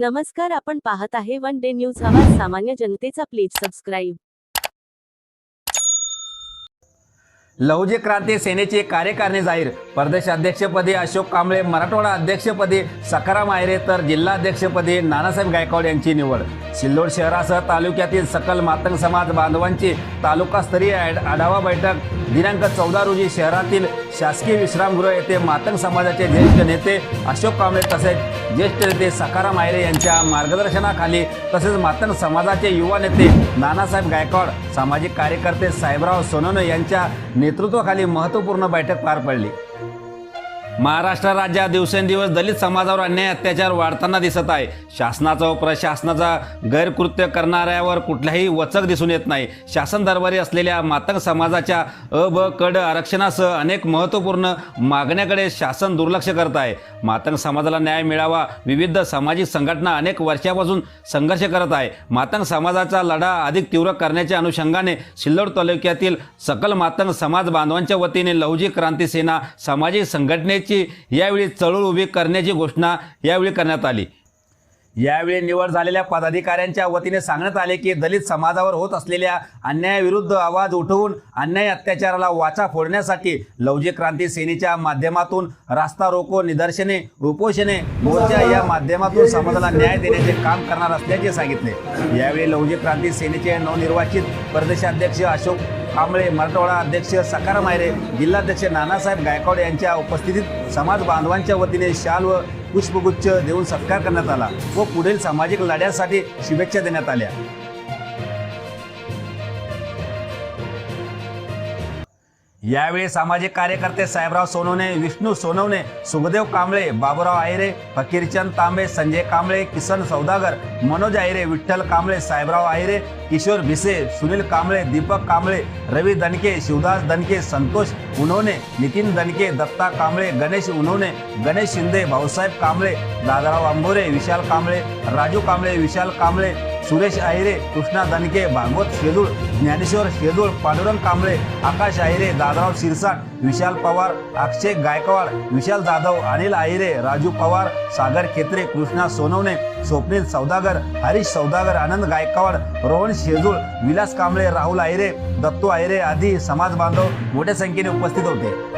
नमस्कार आपण पाहत आहे वन डे न्यूज. आवाज सामान्य जनतेचा प्लीज सबस्क्राईब. लहुजी क्रांती सेनेचे कार्यकारिणी जाहीर. प्रदेशाध्यक्षपदी अशोक कांबळे मराठवाडा अध्यक्षपदी सखाराम आयरे तर जिल्हाध्यक्षपदी नानासाहेब गायकवाड यांची निवड. सिल्लोड शहरासह तालुक्यातील सकल मातंग समाज बांधवांची तालुकास्तरीय आढावा बैठक दिनांक चौदा रोजी शहरातील शासकीय विश्रामगृह येथे मातंग समाजाचे ज्येष्ठ नेते अशोक कांबळे तसेच ज्येष्ठ नेते सखाराम आयरे यांच्या मार्गदर्शनाखाली तसेच मातंग समाजाचे युवा नेते नानासाहेब गायकवाड सामाजिक कार्यकर्ते साहेबराव सोनवणे यांच्या नेतृत्वाखाली महत्त्वपूर्ण बैठक पार पडली. महाराष्ट्र राज्यात दिवसेंदिवस दलित समाजावर अन्याय अत्याचार वाढताना दिसत आहे. शासनाचा व प्रशासनाचा गैरकृत्य करणाऱ्यावर कुठल्याही वचक दिसून येत नाही. शासन दरबारी असलेल्या मातंग समाजाच्या अ ब कड आरक्षणासह अनेक महत्त्वपूर्ण मागण्याकडे शासन दुर्लक्ष करत आहे. मातंग समाजाला न्याय मिळावा विविध सामाजिक संघटना अनेक वर्षापासून संघर्ष करत आहे. मातंग समाजाचा लढा अधिक तीव्र करण्याच्या अनुषंगाने सिल्लोड तालुक्यातील सकल मातंग समाज बांधवांच्या वतीने लहुजी क्रांती सेना सामाजिक संघटनेची यावेळी चळवळ उभी करण्याची घोषणा यावेळी करण्यात आली. यावेळी निवड झालेल्या पदाधिकाऱ्यांच्या वतीने सांगण्यात आले की दलित समाजावर होत असलेल्या अन्यायाविरुद्ध आवाज उठवून अन्याय अत्याचाराला वाचा फोडण्यासाठी लवजी क्रांती सेनेच्या माध्यमातून रास्ता रोको निदर्शने उपोषणे मोर्चा या माध्यमातून समाजाला न्याय देण्याचे काम करणार असल्याचे सांगितले. यावेळी लवजी क्रांती सेनेचे नवनिर्वाचित प्रदेशाध्यक्ष अशोक कांबळे मराठवाडा अध्यक्ष सकाराम आयरे जिल्हाध्यक्ष नानासाहेब गायकवाड यांच्या उपस्थितीत समाज बांधवांच्या वतीने शाल व पुष्पगुच्छ देऊन सत्कार करण्यात आला व पुढील सामाजिक लढ्यासाठी शुभेच्छा देण्यात आल्या. सामाजिक कार्यकर्ते साहेबराव सोनवणे, विष्णू सोनवणे, सुखदेव कांबळे, बाबूराव आयरे फकीरचंद तांबे, संजय कांबळे, किसन सौदागर, मनोज आयरे विठ्ठल कांबळे, साहेबराव आयरे किशोर भिसे, सुनील कांबळे, दीपक कांबळे, रवी दणके, शिवदास दणके, संतोष उनवणे, नितीन दणके, दत्ता कांबळे, गणेश उनवणे, गणेश शिंदे, भाऊसाहेब कांबळे, दादाराव आंबोरे, विशाल कांबळे, राजू कांबळे, विशाल कांबळे सुरेश आहिरे कृष्णा दणके भागवत शेदूळ ज्ञानेश्वर शेदूळ पांडुरंग कांबळे आकाश आहिरे दादराव शिरसाट विशाल पवार अक्षय गायकवाड विशाल जाधव अनिल आहिरे राजू पवार सागर खेत्रे कृष्णा सोनवणे स्वप्नील सौदागर हरीश सौदागर आनंद गायकवाड रोहन शेजूळ विलास कांबळे राहुल आहिरे दत्तू आहिरे आदी समाज बांधव मोठ्या संख्येने उपस्थित होते.